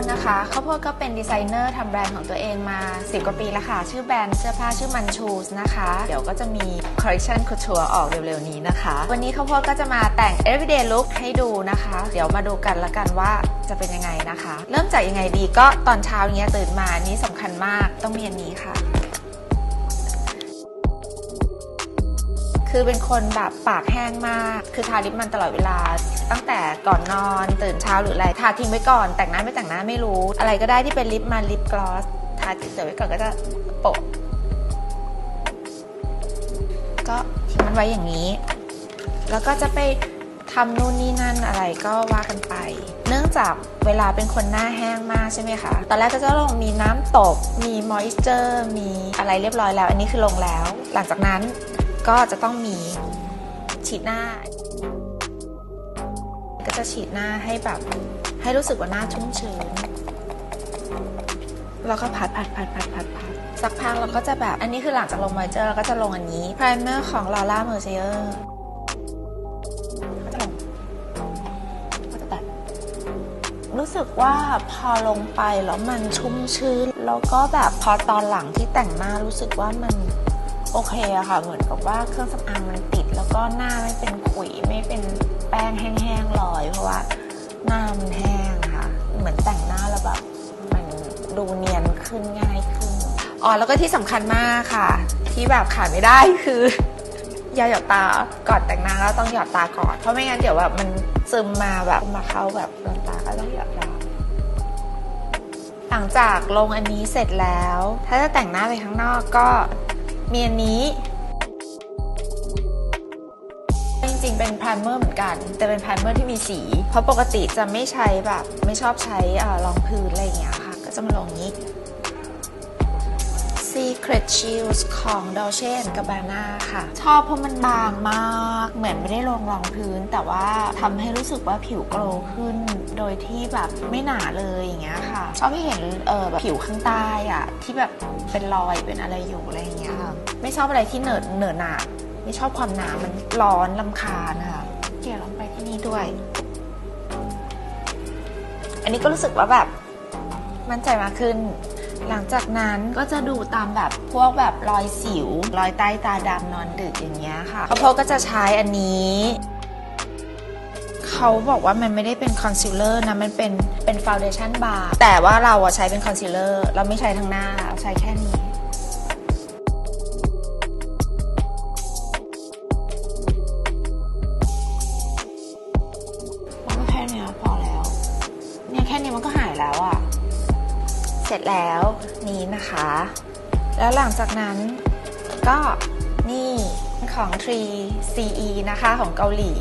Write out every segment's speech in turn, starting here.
ดนะคะข้าวโพดก็เป็นดีไซเนอร์ทำแบรนด์ของตัวเองมา 10 กว่าปีแล้วค่ะ ชื่อแบรนด์เสื้อผ้าชื่อมันชูสนะคะ เดี๋ยวก็จะมีคอลเลคชันคูทัวออกเร็วๆนี้นะคะ วันนี้ข้าวโพดก็จะมาแต่ง everyday look ให้ดูนะคะ เดี๋ยวมาดูกันละกันว่าจะเป็นยังไงนะคะ เริ่มจากยังไงดีก็ตอนเช้าอย่างเงี้ยตื่นมานนี้สำคัญมากต้องมีอันนี้ค่ะคือเป็นคนแบบปากแห้งมาก คือทาลิปมันตลอดเวลา ตั้งแต่ก่อนนอนตื่นเช้าหรืออะไรทาทิ้งไว้ก่อน แต่งหน้าไม่แต่งหน้าไม่รู้ อะไรก็ได้ที่เป็นลิปมันลิปกลอสทาเฉยๆไว้ก่อนก็จะโปะก็ทิ้งมันไว้อย่างนี้ แล้วก็จะไปทำนู่นนี่นั่นอะไรก็ว่ากันไป เนื่องจากเวลาเป็นคนหน้าแห้งมากใช่ไหมคะ ตอนแรกก็จะลงมีน้ำตกมีมอยเจอร์ มีอะไรเรียบร้อยแล้ว อันนี้คือลงแล้ว หลังจากนั้นก็จะต้องมีฉีดหน้า ก็จะฉีดหน้าให้แบบให้รู้สึกว่าหน้าชุ่มชื้นแล้วก็พัดพัดพัดพัดพัดพัดสักพักเราก็จะแบบอันนี้คือหลังจากลงมอยเจอร์เราก็จะลงอันนี้ primer ของ Laura Mercier ก็จะลงก็จะแบบรู้สึกว่าพอลงไปแล้วมันชุ่มชื้น แล้วก็แบบพอตอนหลังที่แต่งหน้ารู้สึกว่ามัน โอเคอะค่ะ เหมือนกับว่าเครื่องสำอางมันติด แล้วก็หน้าไม่เป็นขุยไม่เป็นแป้งแห้งๆลอย เพราะว่าหน้ามันแห้งค่ะ เหมือนแต่งหน้าแล้วแบบมันดูเนียนขึ้นง่ายขึ้นอ๋อแล้วก็ที่สำคัญมากค่ะ ที่แบบขาดไม่ได้คือยาหยอดตาก่อนแต่งหน้าก็ต้องหยอดตาก่อน เพราะไม่งั้นเดี๋ยวแบบมันซึมมาแบบมาเข้าแบบดวงตาก็ต้องหยอดตาหลังจากลงอันนี้เสร็จแล้ว ถ้าจะแต่งหน้าไปข้างนอกก็ มีอันนี้ จริงๆ เป็นพร i เมอร์เหมือนกัน แต่เป็นพร i เมอร์ที่มีสี เพราะปกติจะไม่ใช้แบบ ไม่ชอบใช้เอ่อรองพื้นอะไรอย่างเงี้ยค่ะ ก็จะมาลงนี้ Secret Shields ของ Dolce Gabbana ค่ะ ชอบเพราะมันบางมาก เหมือนไม่ได้ลงรองพื้น แต่ว่าทำให้รู้สึกว่าผิวโกลขึ้น โดยที่แบบไม่หนาเลยอย่างเงี้ยค่ะ ชอบให้เห็นเออแบบผิวข้างใต้อะที่แบบเป็นรอยเป็นอะไรอยู่อะไรอย่างเงี้ยค่ะไม่ชอบอะไรที่เหนอะเหนอะหนาไม่ชอบความหนามันร้อนลำคาญค่ะเกี่ยวลงไปที่นี่ด้วย อันนี้ก็รู้สึกว่าแบบมั่นใจมากขึ้น หลังจากนั้นก็จะดูตามแบบพวกแบบรอยสิว รอยใต้ตาดำนอนดึกอย่างเงี้ยค่ะข้าวโพดก็จะใช้อันนี้ เขาบอกว่ามันไม่ได้เป็นคอนซีลเลอร์นะ มันเป็นเป็นฟาวเดชั่นบาร์แต่ว่าเราอะใช้เป็นคอนซีลเลอร์เราไม่ใช้ทั้งหน้าเราใช้แค่นี้ เสร็จแล้วนี้นะคะ แล้วหลังจากนั้นก็นี่ของ 3CE นะคะของเกาหลี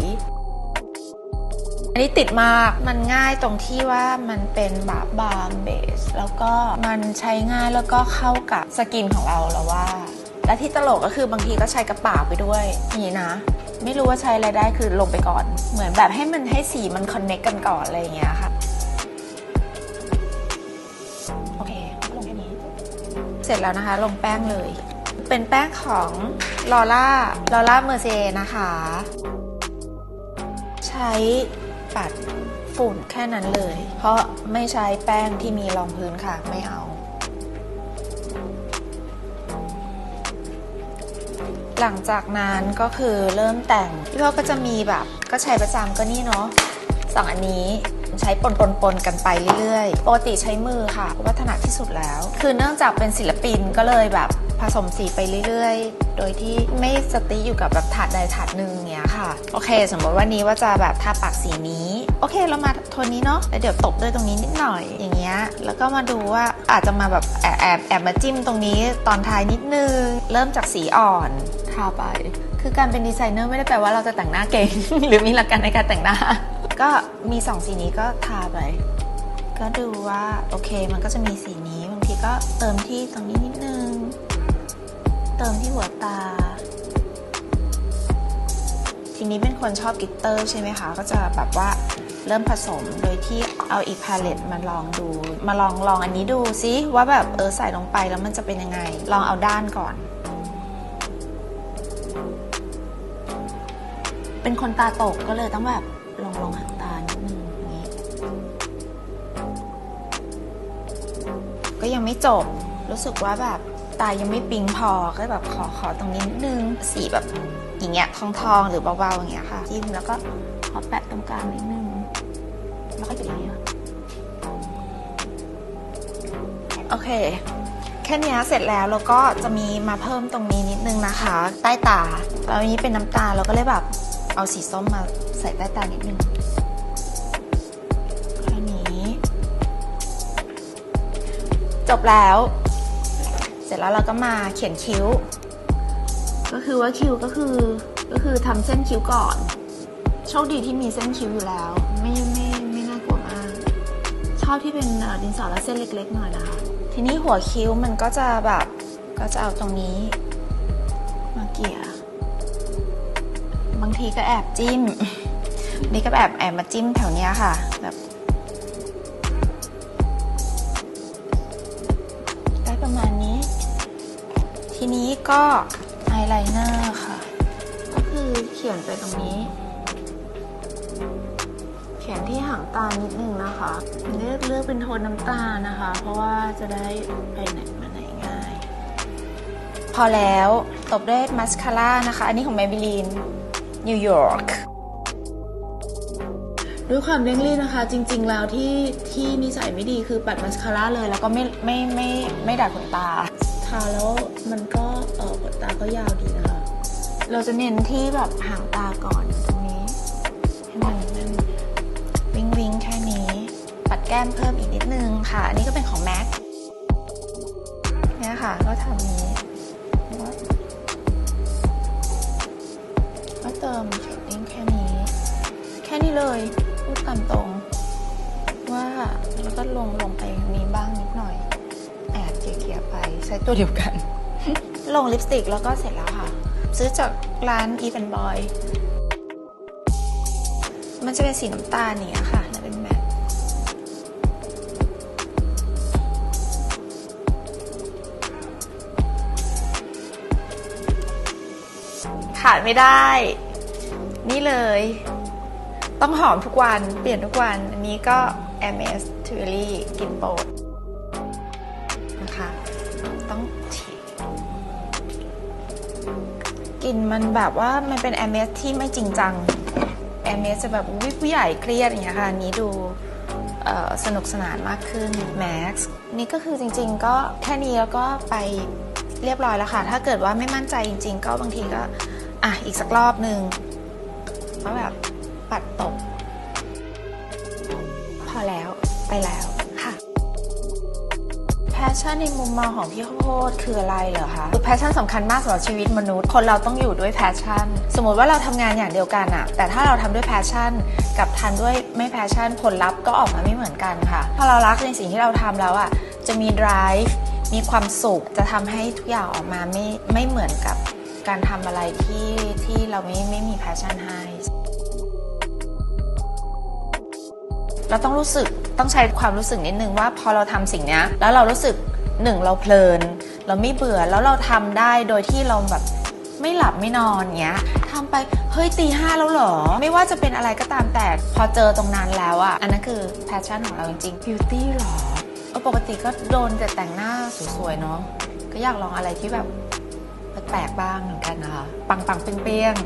อันนี้ติดมาก มันง่ายตรงที่ว่ามันเป็นแบบบาร์เบส แล้วก็มันใช้ง่ายแล้วก็เข้ากับสกินของเราแล้วว่า และที่ตลกก็คือบางทีก็ใช้กระป๋าไปด้วยนี่นะ ไม่รู้ว่าใช้อะไรได้คือลงไปก่อน เหมือนแบบให้มันให้สีมันคอนเน็กกันก่อนอะไรอย่างเงี้ยค่ะ สร็จแล้วนะคะ ลงแป้งเลย เป็นแป้งของลอร่าลอร่าเมอร์เซนะคะ ใช้ปัดฝุ่นแค่นั้นเลย เพราะไม่ใช้แป้งที่มีรองพื้นค่ะ ไม่เอา หลังจากนั้นก็คือเริ่มแต่งพี่พ่อก็จะมีแบบก็ใช้ประจำก็นี่เนาะสองอันนี้ ใช้ปนปนปนกันไปเรื่อยๆ ปกติใช้มือค่ะเพราะว่าถนัดที่สุดแล้ว คือเนื่องจากเป็นศิลปินก็เลยแบบผสมสีไปเรื่อยๆ โดยที่ไม่สติอยู่กับแบบถาดใดถาดหนึ่งเนี้ยค่ะ โอเค สมมติว่านี้ว่าจะแบบทาปากสีนี้ โอเคเรามาโทนนี้เนาะแล้วเดี๋ยวตบด้วยตรงนี้นิดหน่อยอย่างเงี้ย แล้วก็มาดูว่าอาจจะมาแบบแอบแอบแอบมาจิ้มตรงนี้ตอนท้ายนิดนึง เริ่มจากสีอ่อนทาไป คือการเป็นดีไซเนอร์ไม่ได้แปลว่าเราจะแต่งหน้าเก่ง หรือมีหลักการในการแต่งหน้า ก็มีสองสีนี้ก็ทาไป ก็ดูว่าโอเคมันก็จะมีสีนี้บางทีก็เติมที่ตรงนี้นิดนึง เติมที่หัวตา ทีนี้เป็นคนชอบกิตเตอร์ใช่ไหมคะ ก็จะแบบว่าเริ่มผสมโดยที่เอาอีกพาเลตมาลองดู มาลองลองอันนี้ดูซิว่าแบบเออใส่ลงไปแล้วมันจะเป็นยังไง ลองเอาด้านก่อน เป็นคนตาตกก็เลยต้องแบบลองลองหางตานิดนึงอย่างนี้ ก็ยังไม่จบ รู้สึกว่าแบบตายังไม่ปิงพอ ก็แบบขอขอตรงนี้นิดนึง สีแบบอย่างเงี้ยทองทองหรือเบาๆอย่างเงี้ยค่ะจิ้มแล้วก็ขอแปะตรงกลางนิดนึง แล้วก็หยุดอย่างเงี้ยโอเค แค่เนี้ยเสร็จแล้วแล้วก็จะมีมาเพิ่มตรงนี้นิดนึงนะคะ ใต้ตาแล้วอันนี้เป็นน้ำตาเราก็เลยแบบ เอาสีส้มมาใส่ใต้ตานิดนึงแค่นี้ จบแล้ว เสร็จแล้วเราก็มาเขียนคิ้ว ก็คือว่าคิ้วก็คือก็คือทำเส้นคิ้วก่อน โชคดีที่มีเส้นคิ้วอยู่แล้ว ไม่ไม่ไม่น่ากลัวมาก ชอบที่เป็นเอ่อดินสอและเส้นเล็กๆหน่อยนะคะ ทีนี้หัวคิ้วมันก็จะแบบก็จะเอาตรงนี้มาเกี่ยบางทีก็แอบจิ้ม นี่ก็แอบแอบมาจิ้มแถวเนี้ยค่ะ แบบได้ประมาณนี้ ทีนี้ก็อายไลเนอร์ค่ะ ก็คือเขียนไปตรงนี้ เขียนที่หางตานิดนึงนะคะ เลือกเลือกเป็นโทนน้ำตาลนะคะ เพราะว่าจะได้ไปไหนมาไหนง่าย พอแล้วตบด้วยมัสคาร่านะคะ อันนี้ของ Maybelline New York ด้วยความเร่งรีบนะคะ จริง ๆ แล้วที่ที่นิสัยไม่ดีคือปัดมัสคาร่าเลย แล้วก็ไม่ไม่ไม่ไม่ดัดขนตาทาแล้วมันก็เออขนตาก็ยาวดีนะคะ เราจะเน้นที่แบบหางตาก่อนตรงนี้ให้มันนั่นวิงวิงแค่นี้ ปัดแก้มเพิ่มอีกนิดนึงค่ะ อันนี้ก็เป็นของ MAC เนี่ยค่ะ ก็ทำนี้ แล้วก็ลงลงไปนี้บ้างนิดหน่อย แอบเกลี่ยๆไปใช้ตัวเดียวกัน ลงลิปสติกแล้วก็เสร็จแล้วค่ะ ซื้อจากร้าน e v e n Boy มันจะเป็นสีน้ำตาลเนี้ยค่ะแล้วเป็นแมทขาดไม่ได้ นี่เลย ต้องหอมทุกวันเปลี่ยนทุกวัน อันนี้ก็ MS t u l i กลิ่นโปรดนะคะ ต้องฉีดกลิ่นมันแบบว่ามันเป็น MS ที่ไม่จริงจัง MS จะแบบวิผู้ใหญ่เครียดอย่างเงี้ยค่ะ อันนี้ดูสนุกสนานมากขึ้น Max นี่ก็คือจริง ๆ ก็แค่นี้แล้วก็ไปเรียบร้อยแล้วค่ะ ถ้าเกิดว่าไม่มั่นใจจริง ๆ ก็บางทีก็อะอีกสักรอบหนึ่งก็แบบ ปัดตก พอแล้วไปแล้วค่ะแพชชั่นในมุมมองของพี่ข้าวโพดคืออะไรเหรอคะคือแพชชั่นสำคัญมากสำหรับชีวิตมนุษย์ คนเราต้องอยู่ด้วยแพชชั่น สมมติว่าเราทำงานอย่างเดียวกันอะแต่ถ้าเราทำด้วยแพชชั่น กับทำด้วยไม่แพชชั่น ผลลัพธ์ก็ออกมาไม่เหมือนกันค่ะ พอเรารักในสิ่งที่เราทำแล้วอะจะมี drive มีความสุขจะทำให้ทุกอย่างออกมาไม่ไม่เหมือนกับการทำอะไรที่ที่เราไม่ไม่มีแพชชั่นให้ เราต้องรู้สึกต้องใช้ความรู้สึกนิดนึงว่าพอเราทำสิ่งนี้แล้วเรารู้สึกหนึ่งเราเพลิน เราไม่เบื่อแล้วเราทำได้โดยที่เราแบบไม่หลับไม่นอนเงี้ยทำไปเฮ้ยตีห้าแล้วเหรอ ไม่ว่าจะเป็นอะไรก็ตามแต่พอเจอตรงนั้นแล้วอะอันนั้นคือแพชชั่นของเราจริงๆ beauty หรอเออปกติก็โดนแต่แต่งหน้าสวยๆเนาะก็อยากลองอะไรที่แบบแปลกๆบ้างเหมือนกันนะคะปังๆเปรี้ยงๆ